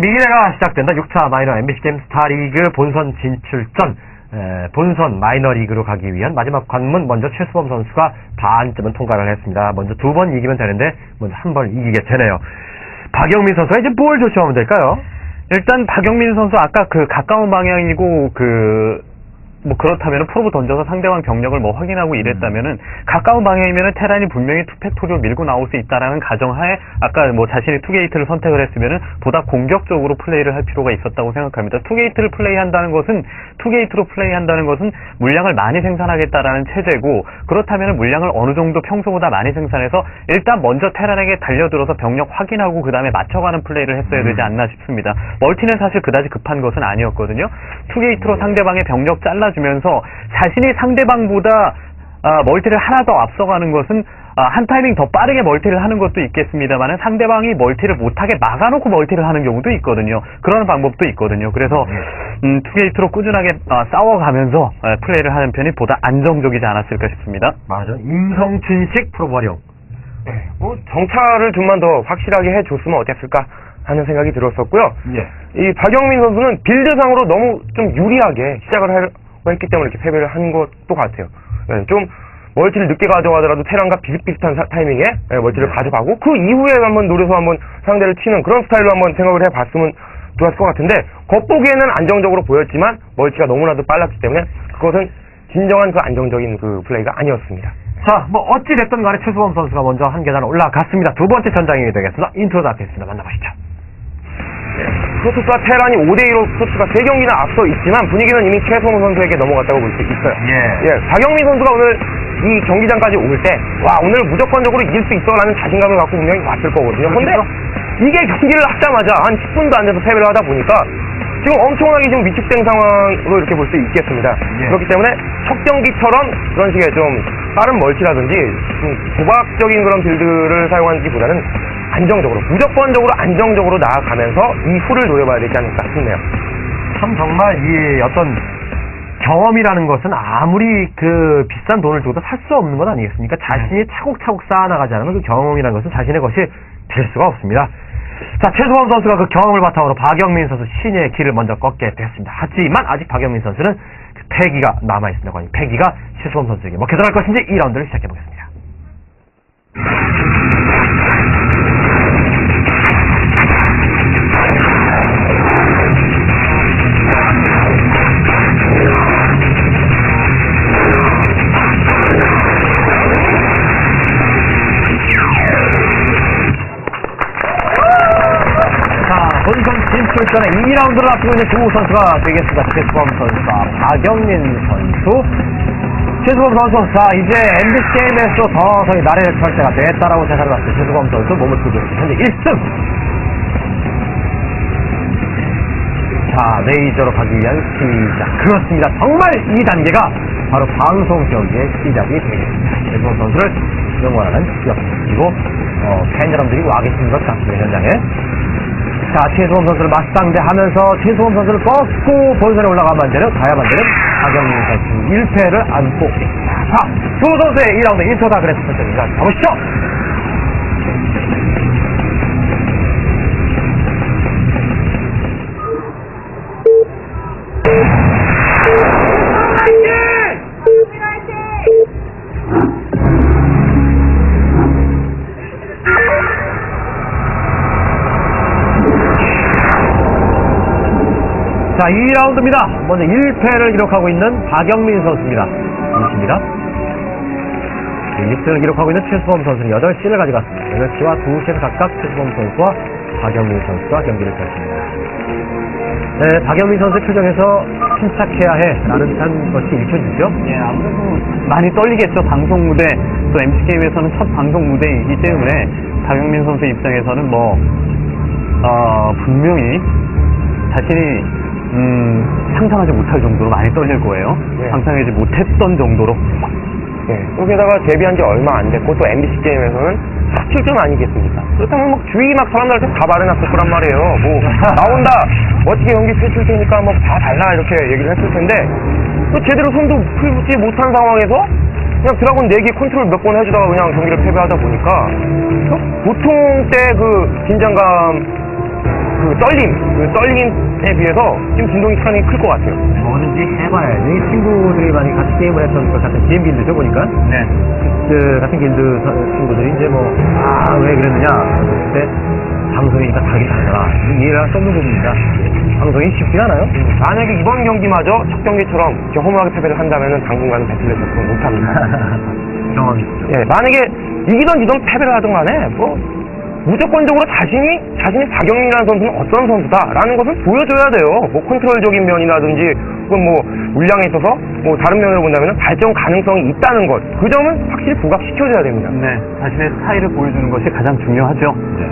미래가 시작된다. 6차 마이너 MBC 게임 스타리그 본선 진출 전. 에, 본선 마이너리그로 가기 위한 마지막 관문 먼저 최수범 선수가 반점은 통과를 했습니다. 먼저 두 번 이기면 되는데 먼저 한 번 이기게 되네요. 박영민 선수가 이제 뭘 조심하면 될까요? 일단 박영민 선수 아까 그 가까운 방향이고 그 뭐 그렇다면 프로브 던져서 상대방 병력을 뭐 확인하고 이랬다면은 가까운 방향이면은 테란이 분명히 투팩토리로 밀고 나올 수 있다라는 가정하에 아까 뭐 자신이 투게이트를 선택을 했으면은 보다 공격적으로 플레이를 할 필요가 있었다고 생각합니다. 투게이트를 플레이한다는 것은 투게이트로 플레이한다는 것은 물량을 많이 생산하겠다라는 체제고 그렇다면 물량을 어느 정도 평소보다 많이 생산해서 일단 먼저 테란에게 달려들어서 병력 확인하고 그 다음에 맞춰가는 플레이를 했어야 되지 않나 싶습니다. 멀티는 사실 그다지 급한 것은 아니었거든요. 투게이트로 상대방의 병력 잘라 주면서 자신이 상대방보다 아, 멀티를 하나 더 앞서가는 것은 아, 한 타이밍 더 빠르게 멀티를 하는 것도 있겠습니다만 상대방이 멀티를 못하게 막아놓고 멀티를 하는 경우도 있거든요. 그런 방법도 있거든요. 그래서 음, 투게이트로 꾸준하게 아, 싸워가면서 아, 플레이를 하는 편이 보다 안정적이지 않았을까 싶습니다. 맞아. 임성춘식 프로브 활용. 뭐 정찰을 좀만 더 확실하게 해줬으면 어땠을까 하는 생각이 들었었고요. 예. 이 박영민 선수는 빌드상으로 너무 좀 유리하게 시작을 하려고 했기 때문에 이렇게 패배를 한 것도 같아요. 예, 좀 멀티를 늦게 가져가더라도 테란과 비슷비슷한 사- 타이밍에 예, 멀티를 네. 가져가고 그 이후에 한번 노려서 한번 상대를 치는 그런 스타일로 한번 생각을 해봤으면 좋았을 것 같은데 겉보기에는 안정적으로 보였지만 멀티가 너무나도 빨랐기 때문에 그것은 진정한 그 안정적인 그 플레이가 아니었습니다. 자, 뭐 어찌 됐든 간에 최수범 선수가 먼저 한 계단 올라갔습니다. 두 번째 전장이 되겠습니다. 인트로 닥겠습니다. 만나보시죠. 프로토스와 테란이 5대2로 프로토스가 3경기나 앞서 있지만 분위기는 이미 최성훈 선수에게 넘어갔다고 볼 수 있어요. 예. 박영민 선수가 오늘 이 경기장까지 올 때, 와, 오늘 무조건적으로 이길 수 있어 라는 자신감을 갖고 분명히 왔을 거거든요. 근데 그렇죠. 이게 경기를 하자마자 한 10분도 안 돼서 패배를 하다 보니까 지금 엄청나게 지금 위축된 상황으로 이렇게 볼 수 있겠습니다. 예. 그렇기 때문에 첫 경기처럼 그런 식의 좀 빠른 멀티라든지 좀 도박적인 그런 빌드를 사용하기보다는 안정적으로, 무조건적으로 안정적으로 나아가면서 이 후를 노려봐야 되지 않을까 싶네요. 참 정말 이 어떤 경험이라는 것은 아무리 그 비싼 돈을 줘도 살 수 없는 것 아니겠습니까? 자신이 차곡차곡 쌓아나가지 않으면 그 경험이라는 것은 자신의 것이 될 수가 없습니다. 자, 최수범 선수가 그 경험을 바탕으로 박영민 선수 신의 길을 먼저 꺾게 됐습니다. 하지만 아직 박영민 선수는 그 패기가 남아있습니다. 과연 패기가 최수범 선수에게 먹혀 들어갈 것인지 2라운드를 시작해보겠습니다. 전에 2라운드를 앞두고 있는 두 선수가 되겠습니다. 최수범 선수와 박영민 선수. 최수범 선수, 자, 이제 MBC 게임에서 서서히 나래를 펼 때가 됐다라고 생각을 봤을 때 최수범 선수 몸을 풀고 현재 1등. 자, 레이저로 가기 위한 시작. 그렇습니다. 정말 이 단계가 바로 방송 경기의 시작이 되겠습니다. 최수범 선수를 응원하는 기업, 그리고, 어, 팬 여러분들이 와 계시는 것 같습니다, 현장에. 자, 최수범 선수를 맞상대하면서 최수범 선수를 꺾고 본선에 올라가면 되는, 가야만 되는 박영민 선수 1패를 안고 있습니다. 자, 두 선수의 2라운드 인터다 그래서 선수입니다. 가보시죠! 자, 2라운드입니다. 먼저 1패를 기록하고 있는 박영민 선수입니다. 2시입니다. 1승을 기록하고 있는 최수범 선수는 8시를 가져갔습니다. 8시와 2시에서 각각 최수범 선수와 박영민 선수가 경기를 펼칩니다. 네, 박영민 선수의 표정에서 침착해야 해 라는 듯한 것이 읽혀지죠. 예, 아무래도 많이 떨리겠죠. 방송 무대, 또 MC게임에서는 첫 방송 무대이기 때문에 박영민 선수 입장에서는 뭐, 어, 분명히 자신이, 음, 상상하지 못할 정도로 많이 떨릴 거예요. 네. 상상하지 못했던 정도로. 네, 또 게다가 데뷔한 지 얼마 안 됐고 또 MBC 게임에서는 17점 아니겠습니까? 그렇다면 막 주위 막 사람들한테 다 말해놨을 거란 말이에요. 뭐 나온다, 멋지게 경기 펼칠 테니까 뭐 다 달라 이렇게 얘기를 했을 텐데 또 제대로 손도 풀지 못한 상황에서 그냥 드라곤 4개 컨트롤 몇 번 해주다가 그냥 경기를 패배하다 보니까 또 보통 때 그 긴장감 그 떨림, 그 떨림에 비해서 지금 진동이 상당히 클 것 같아요. 뭔지 해봐야지. 친구들이 많이 같이 게임을 했던 것 같은 GM 길드죠, 보니까. 네. 그 같은 길드 서- 친구들이 이제 뭐, 아, 왜 그랬느냐. 그때 방송이니까 다르게 다르더라. 이해를 할수 없는 부분입니다. 방송이 쉽지 않아요? 만약에 이번 경기마저 첫 경기처럼 이렇게 허무하게 패배를 한다면 당분간은 배틀넷 접근 못합니다. 경험이 있죠. 예, 만약에 이기던 지던 패배를 하든 간에 뭐 무조건적으로 자신이 자신의 박영민이라는 선수는 어떤 선수다라는 것을 보여줘야 돼요. 뭐 컨트롤적인 면이라든지 혹은 뭐 물량에 있어서 뭐 다른 면으로 본다면 발전 가능성이 있다는 것 그 점은 확실히 부각시켜줘야 됩니다. 네. 자신의 스타일을 보여주는 것이 가장 중요하죠. 네.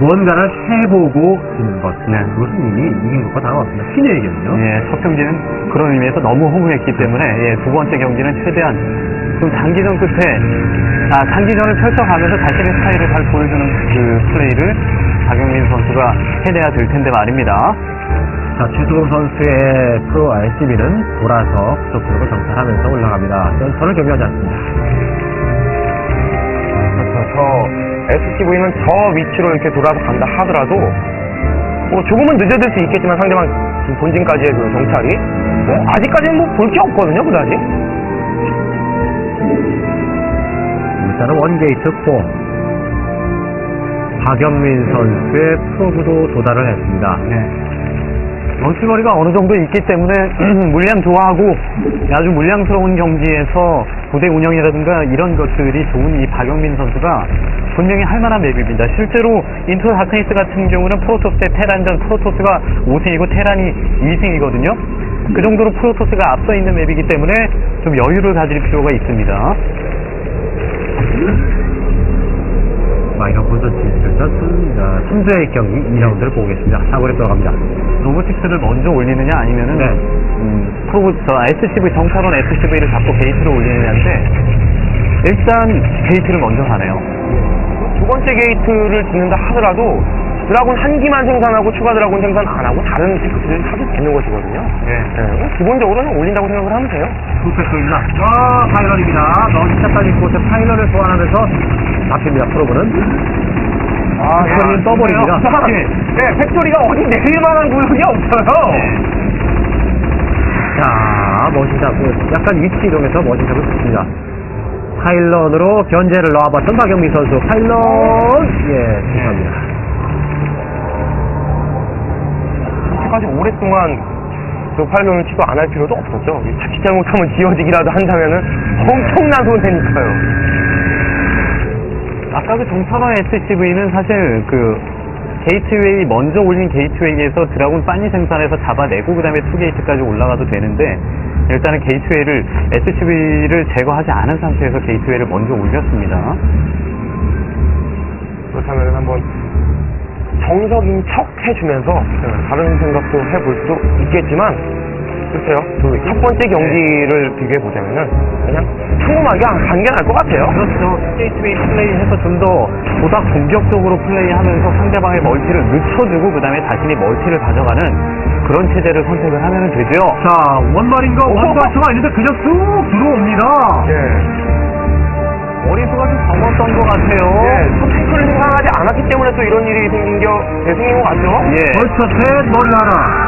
무언가를 해보고 지는 것. 네. 그것은 이미 이긴 것과 다름없습니다. 신의 얘기는요. 예, 첫 경기는 그런 의미에서 너무 허무했기 때문에 예, 두 번째 경기는 최대한 좀 장기전 끝에 아, 장기전을 펼쳐가면서 자신의 스타일을 잘 보여주는 그 플레이를 박영민 선수가 해내야 될 텐데 말입니다. 자, 최수범 선수의 프로 RCB는 돌아서 부속으로 정찰하면서 올라갑니다. 센터를 경유하지 않습니다. 그렇죠. 저 SCV는 저 위치로 이렇게 돌아서 간다 하더라도 뭐 조금은 늦어질 수 있겠지만 상대방 본진까지의 그 정찰이 뭐 아직까지는 뭐 볼 게 없거든요, 그다지. 일단은 원게이트 4. 박영민 선수의 프로브도 도달을 했습니다. 네. 런치거리가 어느 정도 있기 때문에 물량 좋아하고 아주 물량스러운 경기에서 부대 운영이라든가 이런 것들이 좋은 이 박영민 선수가 분명히 할 만한 맵입니다. 실제로 인터 다크니스 같은 경우는 프로토스 의 테란전 프로토스가 5승이고 테란이 2승이거든요. 그 정도로 프로토스가 앞서 있는 맵이기 때문에 좀 여유를 가질 필요가 있습니다. 마이너 본선 진출전 3주의 경기 2라운드를 보겠습니다. 사고를 들어갑니다. 로보틱스를 먼저 올리느냐 아니면은 네. 음, 프로브 저 SCV 정찰원 SCV를 잡고 게이트를 올리느냐인데 일단 게이트를 먼저 하네요. 두 번째 게이트를 짓는다 하더라도 드라군 한 기만 생산하고 추가 드라군 생산 안 하고 다른 테크트를 하도 되는 것이거든요. 네. 예, 뭐 기본적으로는 올린다고 생각을 하면 돼요. 투팩토입니다. 아, 파일럿입니다. 런치까지 곳에 파일럿을 소환하면서 잡힙니다. 프로브는. 아, 팩토리는 떠버립니다. 예, 예, 팩토리가 어디 내릴 만한 구역이 없어요. 자, 머신 잡고 약간 위치 이동해서 머신 잡고 있습니다. 파일런으로 견제를 넣어봤던 박영민 선수. 파일런! 예, 죄송합니다. 그렇게까지 오랫동안 그 파일런을 치도 안할 필요도 없었죠. 자칫 잘못하면 지워지기라도 한다면은 엄청난 손해니까요. 아까 그 정찰원 SCV는 사실 그 게이트웨이 먼저 올린 게이트웨이에서 드라군 빨리 생산해서 잡아내고 그 다음에 투게이트까지 올라가도 되는데 일단은 게이트웨이를 SCV를 제거하지 않은 상태에서 게이트웨이를 먼저 올렸습니다. 그렇다면 한번 정석인 척 해주면서 다른 생각도 해볼 수도 있겠지만 글쎄요 그 첫 번째 경기를 비교해 보자면은 그냥 평범하게 간게 나을 것 같아요. 그렇죠. 게이트웨이 플레이해서 좀 더 보다 공격적으로 플레이하면서 상대방의 멀티를 늦춰주고 그다음에 자신이 멀티를 가져가는 그런 체제를 선택을 하면 되죠. 자, 원마린과 원마스가 있는데 그냥 쑥 들어옵니다. 예. 머리수가 좀 적었던 것 같아요. 예, 첫 탱크를 생산하지 않았기 때문에 또 이런 일이 생긴 겨, 예, 생긴 것 같죠? 예. 벌써 셋, 머리 하나.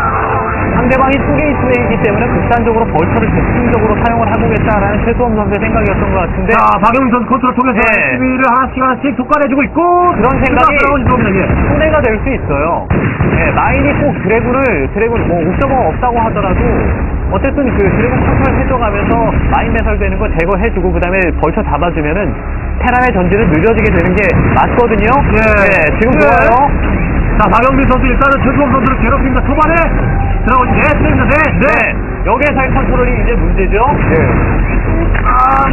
상대방이 투게이트웨이이기 때문에 극단적으로 벌처를 적극적으로 사용을 하고겠다라는 최수범 선수의 생각이었던 것 같은데 자, 박영민 선수 컨트롤 통해서 네. SB를 하나씩 하나씩 촉발해주고 있고. 그런 생각이- 예. 손해가 될 수 있어요. 예, 마인이 꼭 드래곤을 드래곤 뭐 옵저버가 없다고 하더라도 어쨌든 그 드래곤 컨트롤 해줘가면서 마인 매설되는 거 제거해주고 그 다음에 벌쳐 잡아주면은 테란의 전진은 느려지게 되는 게 맞거든요. 예. 지금 예. 좋아요. 자, 박영민 선수 일단은 최수범 선수를 괴롭힙니다. 초반에 들어오지 네, 습니다 네, 네. 네. 여기에서의 컨트롤이 이제 문제죠. 예. 아,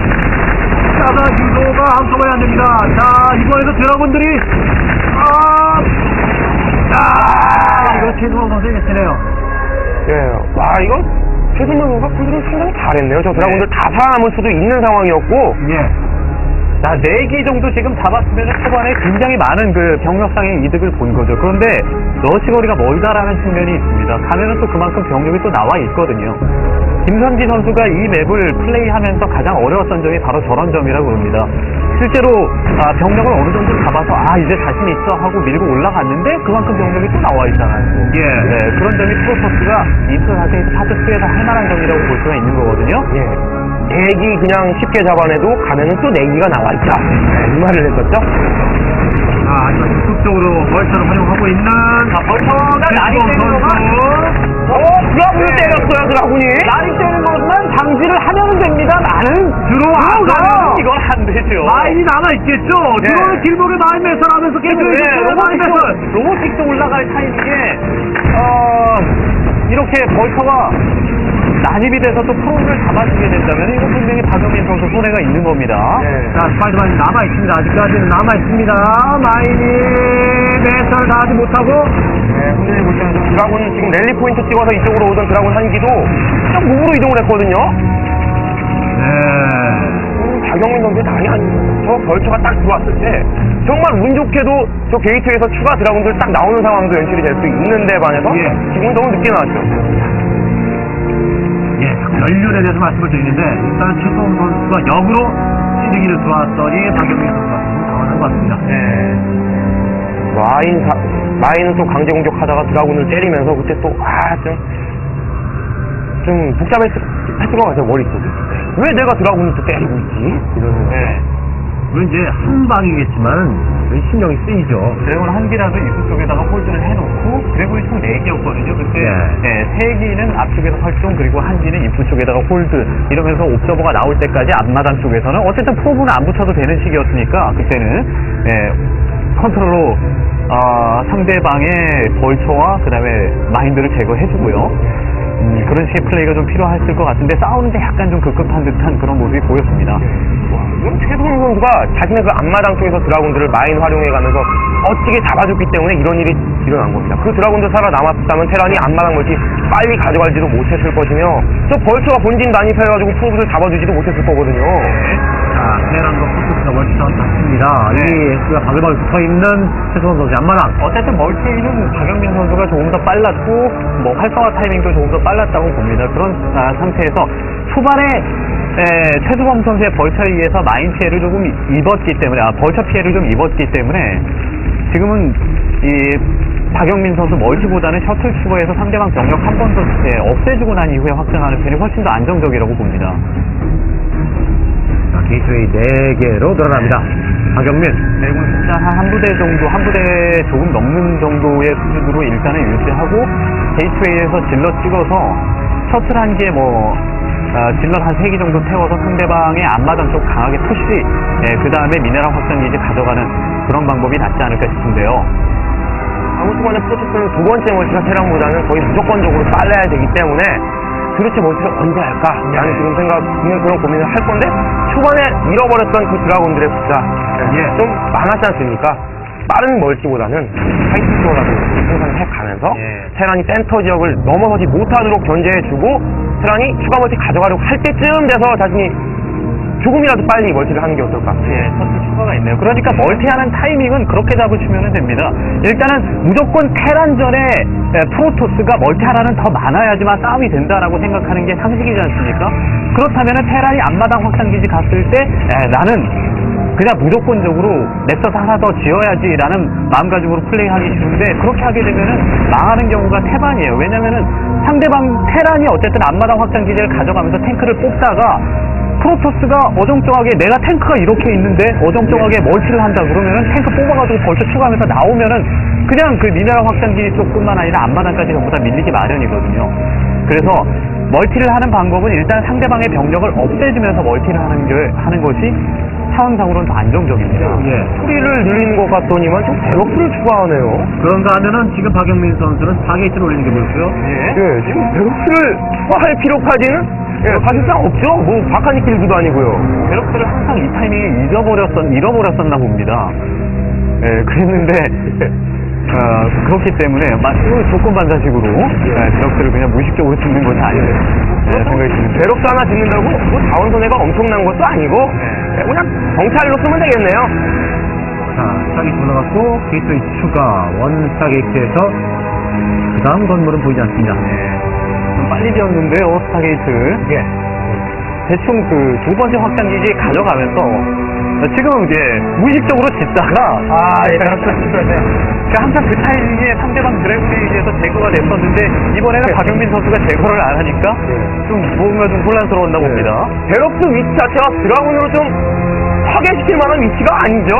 자다 유도가 한꺼번에 안 됩니다. 자, 이번에도 드라군들이, 아, 자, 이거 최수범 선수의 예체네요. 예. 와, 이거 최승만 선수가 컨트롤 상당히 잘했네요. 저 드라군들 다 살아남을 수도 있는 상황이었고, 예. 자, 4기 정도 지금 잡았으면 초반에 굉장히 많은 그 병력상의 이득을 본 거죠. 그런데 러시거리가 멀다라는 측면이 있습니다. 가면은 또 그만큼 병력이 또 나와 있거든요. 김선지 선수가 이 맵을 플레이하면서 가장 어려웠던 점이 바로 저런 점이라고 봅니다. 실제로 아, 병력을 어느 정도 잡아서 아 이제 자신 있어 하고 밀고 올라갔는데 그만큼 병력이 또 나와 있잖아요. 또. 예. 네, 그런 점이 프로토스가 인터 사태에서 파트 2에서 할 만한 점이라고 볼 수가 있는 거거든요. 예. 내기 그냥 쉽게 잡아내도 가면은 또 내기가 나와 있다. 네, 이 말을 했었죠. 자, 하지만 적극적으로 벌처를 활용하고 있는 자, 벌처가 날이 때리는 것만 어, 드라군이 때렸어요, 드라군이. 날이 떼는 것만 방지를 하면 됩니다. 나는 들어와서 이건 안 되죠. 마인이 남아있겠죠? 네. 들어오는 길목에 마인 매설하면서 네, 깨끗해졌어요, 마인 매설. 로보틱스 올라갈 타이밍에 어, 이렇게 벌처가 난입이 돼서 또 프로를 잡아주게 된다면 이거 분명히 박영민 선수 손해가 있는 겁니다. 네. 자, 스파이더만이 남아있습니다. 아직까지는 남아있습니다. 마인이 매설 다 하지 못하고. 네, 흔들리고 있으면서 드라군 지금 랠리 포인트 찍어서 이쪽으로 오던 드라군 한기도 그냥 몸으로 이동을 했거든요. 네. 음, 박영민 선수의 당이 아닙니다. 저 벌처가 딱 들어왔을 때 정말 운 좋게도 저 게이트에서 추가 드라군들 딱 나오는 상황도 연출이 될 수 있는데 반해서 예. 지금 너무 늦게 나왔죠. 예, 연륜에 대해서 말씀을 드리는데, 일단 최성훈 선수가 역으로 시드기를 들어왔더니 박영민 선수가 좀 당황한 것 같습니다. 네. 마인 사- 마인은 또 강제 공격하다가 드라군을 때리면서 그때 또 아 좀 좀 복잡했을 했을 것 같아요 머릿속에 왜 내가 드라군을 또 때리고 있지 이러는 네. 물론 이제 한 방이겠지만, 신경이 쓰이죠. 드래곤 한 기라도 입구 쪽에다가 홀드를 해놓고 드래곤이 총 4개였거든요. 그때 예. 네, 3기는 앞쪽에서 활동 그리고 한 기는 입구 쪽에다가 홀드 이러면서 옵저버가 나올 때까지 앞마당 쪽에서는 어쨌든 프로브는 안 붙여도 되는 시기였으니까 그때는 예, 컨트롤로 아, 상대방의 벌처와 그 다음에 마인드를 제거해주고요. 음, 그런 식의 플레이가 좀 필요했을 것 같은데 싸우는데 약간 좀 급급한 듯한 그런 모습이 보였습니다. 이건 최동훈 선수가 자신의 그 앞마당 쪽에서 드라군들을 마인 활용해가면서 어떻게 잡아줬기 때문에 이런 일이 일어난 겁니다. 그 드라군들 살아남았다면 테란이 앞마당 멀티 빨리 가져갈지도 못했을 것이며 저 벌처가 본진 난입해가지고 프로브를 잡아주지도 못했을 거거든요. 자, 테란과 포토스가 멀티전 닿습니다. 이 S가 바글바글 붙어 있는 최성훈 선수의 앞마당. 어쨌든 멀티는 박영민 선수가 조금 더 빨랐고 뭐 활성화 타이밍도 조금 더 빨랐다고 봅니다. 그런 아, 상태에서 초반에 에, 최수범 선수의 벌처에 의해서 마인 피해를 조금 입었기 때문에 아, 벌처 피해를 좀 입었기 때문에 지금은 이 박영민 선수 멀티보다는 셔틀 추가해서 상대방 병력 한 번 더 없애주고 난 이후에 확장하는 편이 훨씬 더 안정적이라고 봅니다. 자, 게이트웨이 4개로 늘어납니다. 박영민. 내군 숫자 한, 한 부대 정도, 한 부대 조금 넘는 정도의 수준으로 일단은 유지하고, 게이트웨이에서 질러 찍어서, 셔틀 한 개, 뭐, 아, 질러 한세개 정도 태워서 상대방의 앞마당 쪽 강하게 푸시, 그 다음에 미네랄 확장기지 가져가는 그런 방법이 낫지 않을까 싶은데요. 아무튼간에 프로토스는 두 번째 멀티가 테란보다는 거의 무조건적으로 빨라야 되기 때문에 도대체 멀티를 언제 할까? 라는 지금 생각, 그런 고민을 할 건데 초반에 잃어버렸던 그 드라곤들의 숫자 예. 좀 많았지 않습니까? 빠른 멀티보다는 하이트 스로라도 생산해 가면서 예. 테란이 센터 지역을 넘어서지 못하도록 견제해주고 테란이 추가 멀티 가져가려고 할 때쯤 돼서 자신이 조금이라도 빨리 멀티를 하는 게 어떨까? 예, 셔틀 추가가 있네요. 그러니까 멀티하는 타이밍은 그렇게 잡으시면 됩니다. 일단은 무조건 테란전에 에, 프로토스가 멀티하라는 더 많아야지만 싸움이 된다라고 생각하는 게 상식이지 않습니까? 그렇다면 테란이 앞마당 확장기지 갔을 때 에, 나는 그냥 무조건적으로 넥서스 하나 더 지어야지라는 마음가짐으로 플레이하기 쉬운데 그렇게 하게 되면은 망하는 경우가 태반이에요. 왜냐면은 상대방 테란이 어쨌든 앞마당 확장 기지를 가져가면서 탱크를 뽑다가 프로토스가 어정쩡하게 내가 탱크가 이렇게 있는데 어정쩡하게 멀티를 한다 그러면은 탱크 뽑아가지고 벌써 추가하면서 나오면은 그냥 그 미네랄 확장기 쪽뿐만 아니라 앞마당까지 전부 다 밀리기 마련이거든요. 그래서 멀티를 하는 방법은 일단 상대방의 병력을 없애주면서 멀티를 하는, 게, 하는 것이 상황상으로는 더 안정적입니다. 예. 소리를 늘리는 것 같더니만 좀 배럭스를 추가하네요. 그런가 하면은 지금 박영민 선수는 4게이트를 올리는 게 보였고요. 예. 예, 지금 배럭스를 추가할 필요까지는 예, 사실상 없죠. 뭐 박하니 길기도 아니고요. 베럭스를 항상 이 타이밍에 잊어버렸었, 잃어버렸었나 봅니다. 예, 그랬는데, 어, 그렇기 때문에, 마- 그 조건 반사식으로, 예, 베럭스를 그냥 무의식적으로 짓는 것이 아닌데, 예, 생각이 드는데. 배럭스 하나 짓는다고 뭐 자원 손해가 엄청난 것도 아니고 네. 예, 그냥 정찰로 쓰면 되겠네요. 자, 스타게이트 올라갔고, 게이트웨이 추가, 원 스타게이트에서, 그 다음 건물은 보이지 않습니다. 예. 좀 빨리 지었는데요, 스타게이트. 예. 대충 그 두 번째 확장 기지 가져가면서 지금 이제 무의식적으로 짓다가 아, 예, 그렇죠. 네. 그러니까 항상 그 타이밍에 상대방 드래곤 페이지에서 제거가 됐었는데 이번에는 네. 박영민 선수가 제거를 안 하니까 좀 뭔가 좀 혼란스러웠나 네. 봅니다. 베럭스 위치 자체가 드라군으로 좀 파괴시킬 만한 위치가 아니죠.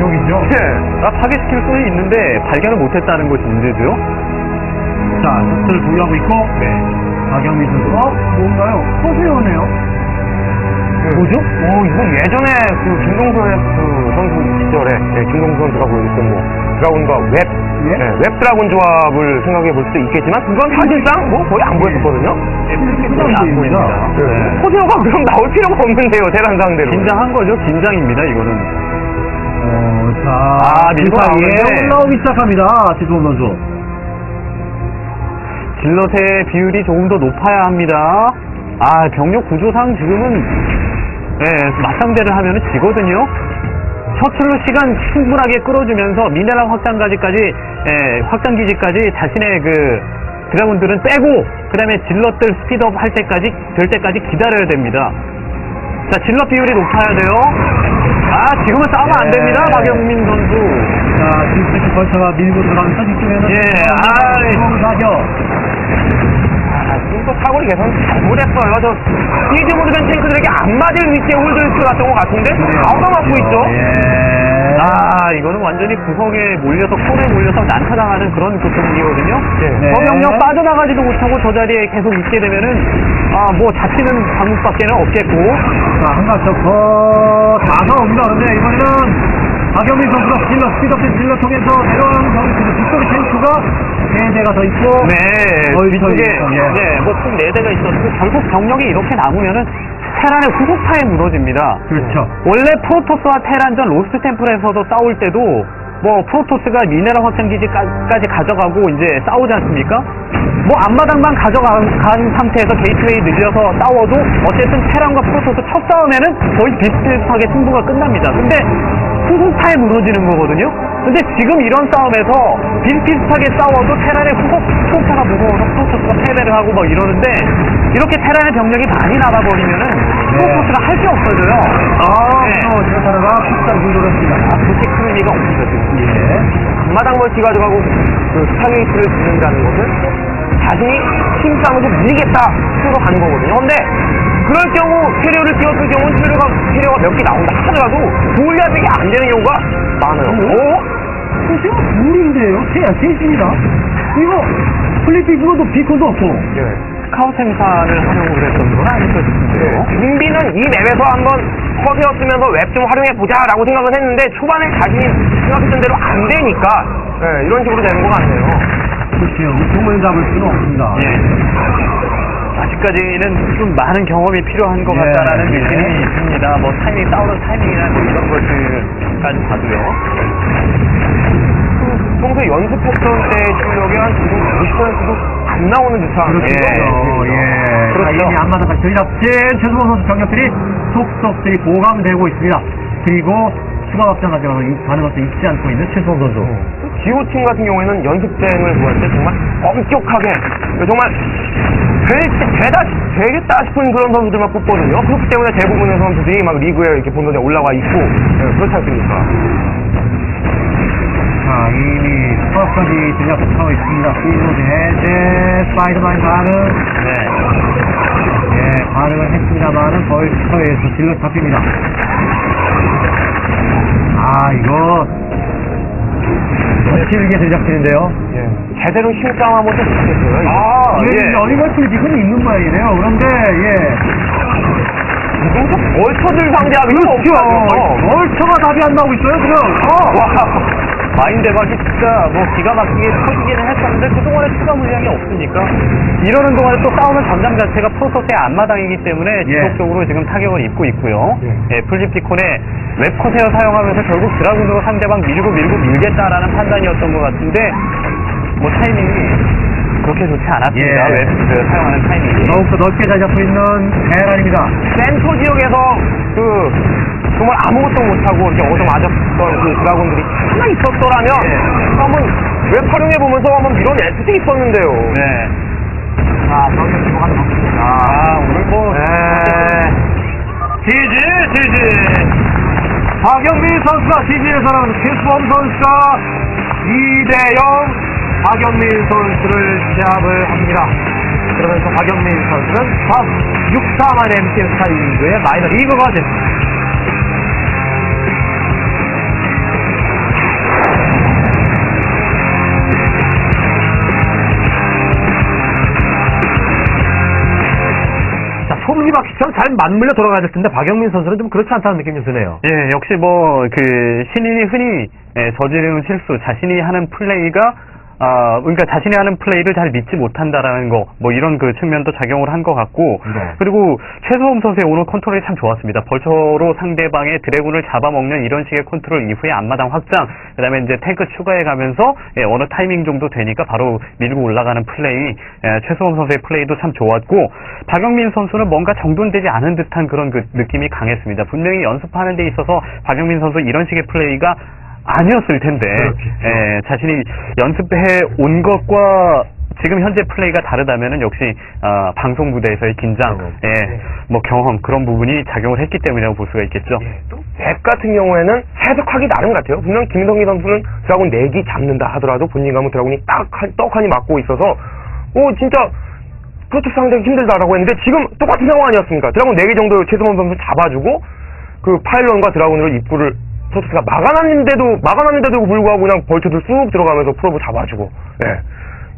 여기죠. 예. 아, 파괴시킬 수는 있는데 발견을 못했다는 것이 문제죠. 자, 셔틀을 보유하고 있고, 네. 박영민 선수. 어, 뭔가요? 허수요네요. 뭐죠? 오, 이건 예전에 그 김동수 그 선수 시절에 예, 김동수 선수가 보여줬던 뭐 드라군과 웹, 예? 예, 웹 드라군 조합을 생각해 볼 수도 있겠지만 그건 사실상 뭐 거의 안 보였었거든요. 거의 안 보입니다. 네. 코세오가 그럼 나올 필요가 없는데요, 대란 상대로. 긴장한 거죠. 긴장입니다, 이거는. 어, 자, 아, 밀고 주사위에 나오는데. 올라오기 시작합니다. 지수범 선수. 질럿의 비율이 조금 더 높아야 합니다. 아, 병력 구조상 지금은, 예, 맞상대를 하면 지거든요? 셔틀로 시간 충분하게 끌어주면서 미네랄 확장까지까지, 예, 확장 기지까지 자신의 그, 드라군들은 빼고, 그 다음에 질럿들 스피드업 할 때까지, 될 때까지 기다려야 됩니다. 자, 질럿 비율이 높아야 돼요. 아, 지금은 싸우면 안 됩니다, 네. 박영민 선수. 자, 지금 벌처가 밀고 들어가면서 뒤쪽에는. 예, 아이. 아, 사격. 아, 지금 또 사거리 개선 잘못했어요. 저 시즈 모드 된 탱크들에게 안 맞을 위치에 홀드를 갔던 것 같은데 다 얻어맞고 있죠. 예. 아, 이거는 완전히 구석에 몰려서, 콘에 몰려서 난타당하는 그런 교통이거든요. 네. 저 병력 빠져나가지도 못하고 저 자리에 계속 있게 되면은, 아, 뭐, 잡히는 방법밖에는 없겠고. 자, 한가적 더 다가옵니다. 그런데 이번에는 박영민 선수가 질러, 스피드업된 질러 통해서 경우 그 뒤쪽에 탱크가 세 대가 더 있고. 네, 거의 뒤쪽에, 거의, 예. 네, 뭐, 총 4대가 있었고, 결국 병력이 이렇게 남으면은, 테란의 후속파에 무너집니다. 그렇죠. 원래 프로토스와 테란전 로스트 템플에서도 싸울 때도 뭐 프로토스가 미네랄 확장 기지까지 가져가고 이제 싸우지 않습니까? 뭐 앞마당만 가져간 상태에서 게이트웨이 늘려서 싸워도 어쨌든 테란과 프로토스 첫 싸움에는 거의 비슷비슷하게 승부가 끝납니다. 근데 후속파에 무너지는 거거든요. 근데 지금 이런 싸움에서 비슷비슷하게 싸워도 테란의 후속 후속파가 무서워서 프로토스가 패배를 하고 막 이러는데 이렇게 테란의 병력이 많이 나가버리면은 프로토스가 할 게 없어져요. 아, 네. 또 지나타라가 푹잘 굴돌았습니다. 아, 그렇게 큰 의미가 없죠, 지금. 예. 앞마당 멀티 가져가고 그 스타게이트를 짓는다는 것은 자신이 힘싸움에서 밀리겠다 식으로 가는 거거든요. 근데 그럴 경우 캐리어를 띄웠을 경우는 캐리어가, 캐리어가 몇 개 나온다 하더라도 골리앗에게 안 되는 경우가 많아요. 오? 지금 둘인데요? 셋, 셋입니다. 이거, 플리피 그것도 비콘도 없고. 예. 스카우 생산을 활용을 했던 건 아닐까 싶은데요. 준비는 이 맵에서 한번 커세어 쓰면서 웹 좀 활용해보자라고 생각을 했는데 초반에 자신이 생각했던 대로 안 되니까 예, 이런 식으로 되는 것 같네요. 그렇죠. 동물 잡을 수는 없습니다. 예. 아직까지는 좀 많은 경험이 필요한 것 예, 같다라는 예. 느낌이 듭니다. 뭐 타이밍, 싸우는 타이밍이나 뭐 이런 것들까지 봐도요. 평소에 연습했던 때 실력이 한 지금 90%도 안 나오는 듯한 그렇죠. 예, 예. 그렇죠. 자, 이미 앞마당까지 들이잡힌 최수범 선수 병력들이 속속들이 보강되고 있습니다. 그리고 추가 확장 가져가서 가는 것도 잊지 않고 있는 최수범 선수. 기호팀 같은 경우에는 연습생을 구할 때 정말 엄격하게 정말 될, 되다, 되겠다 싶은 그런 선수들만 뽑거든요. 그렇기 때문에 대부분의 선수들이 막 리그에 이렇게 본선에 올라와 있고 예, 그렇지 않습니까? 자, 이미 스파까지 들려하고 있습니다. 시즌 해제 스파이더맨 반응. 네. 예, 반응을 했습니다만은 거의 스파에서 질러 잡힙니다. 아, 이거 거칠게 들잡히는데요. 예. 제대로 힘싸움 한번 좀 좋겠어요. 아, 이게 예. 이제 어리버틀 지금 있는 모양이네요. 그런데 예. 벌처들 상대하기가 없죠. 멀처가 답이 안 나오고 있어요, 지금. 와. 마인드박이 진짜 뭐 기가 막히게 터지기는 했었는데 그동안에 추가 물량이 없으니까 이러는 동안에 또 싸우는 전장 자체가 프로토스의 앞마당이기 때문에 예. 지속적으로 지금 타격을 입고 있고요. 예. 예, 풀집피콘의 웹커세어 사용하면서 결국 드라군으로 상대방 밀고 밀고 밀겠다라는 판단이었던 것 같은데 뭐 타이밍이 그렇게 좋지 않았습니다. 예. 웹 그, 사용하는 타이밍이. 더욱더 넓게 잘 잡고 있는 테란입니다. 센터 지역에서 그 정말 아무것도 못하고 이렇게 얻어맞았던 그 드라곤들이 하나 있었더라면 예. 한번 웹 활용해 보면서 한번 밀어낼 수도 있었는데요. 네. 아, 자, 경기 들어가는 겁니다. 아, 오늘 뭐. 네. 지지, 지지. 박영민 선수가 지지에서는 최수범 선수가 2대0 박영민 선수를 제압을 합니다. 그러면서 박영민 선수는 다음 6사만 MTN 스타일리그의 마이너 리그가 됐습니다. 바퀴처럼 잘 맞물려 돌아가야 될 텐데 박영민 선수는 좀 그렇지 않다는 느낌이 좀 드네요. 예, 역시 뭐, 그, 신인이 흔히 예, 저지르는 실수, 자신이 하는 플레이가, 아, 그러니까 자신이 하는 플레이를 잘 믿지 못한다라는 거, 뭐 이런 그 측면도 작용을 한 것 같고, 네. 그리고 최소범 선수의 오늘 컨트롤이 참 좋았습니다. 벌처로 상대방의 드래곤을 잡아먹는 이런 식의 컨트롤 이후에 앞마당 확장, 그 다음에 이제 탱크 추가해 가면서, 예, 어느 타이밍 정도 되니까 바로 밀고 올라가는 플레이, 예, 최소범 선수의 플레이도 참 좋았고, 박영민 선수는 뭔가 정돈되지 않은 듯한 그런 그 느낌이 강했습니다. 분명히 연습하는 데 있어서 박영민 선수 이런 식의 플레이가 아니었을 텐데. 예, 자신이 연습해 온 것과 지금 현재 플레이가 다르다면은 역시 아, 방송 무대에서의 긴장, 경험. 예, 네. 뭐 경험 그런 부분이 작용을 했기 때문이라고 볼 수가 있겠죠. 앱 같은 경우에는 해석하기 나름 같아요. 분명 김성기 선수는 드라곤 4기 잡는다 하더라도 본인 감은 드라곤이 딱, 한- 떡하니 맞고 있어서, 오, 진짜, 프로토스 상대가 힘들다라고 했는데, 지금 똑같은 상황 아니었습니까? 드라곤 4개 정도 최소범 선수 잡아주고, 그 파일런과 드라곤으로 입구를 토스가 막아놨는데도, 막아놨는데도 불구하고 그냥 벌초들 쑥 들어가면서 프로브 잡아주고, 예.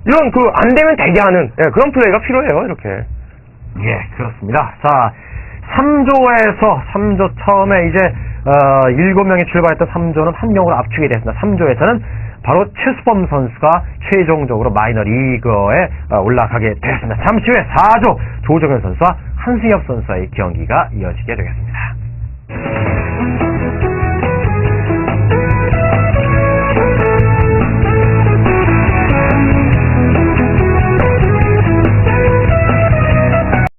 이런 그, 안 되면 되게 하는, 예, 그런 플레이가 필요해요, 이렇게. 예, 그렇습니다. 자, 3조에서 3조 처음에 이제 어, 7명이 출발했던 3조는 한 명으로 압축이 됐습니다. 3조에서는 바로 최수범 선수가 최종적으로 마이너 리그에 어, 올라가게 됐습니다. 잠시 후에 4조 조정현 선수와 한승엽 선수의 경기가 이어지게 되겠습니다.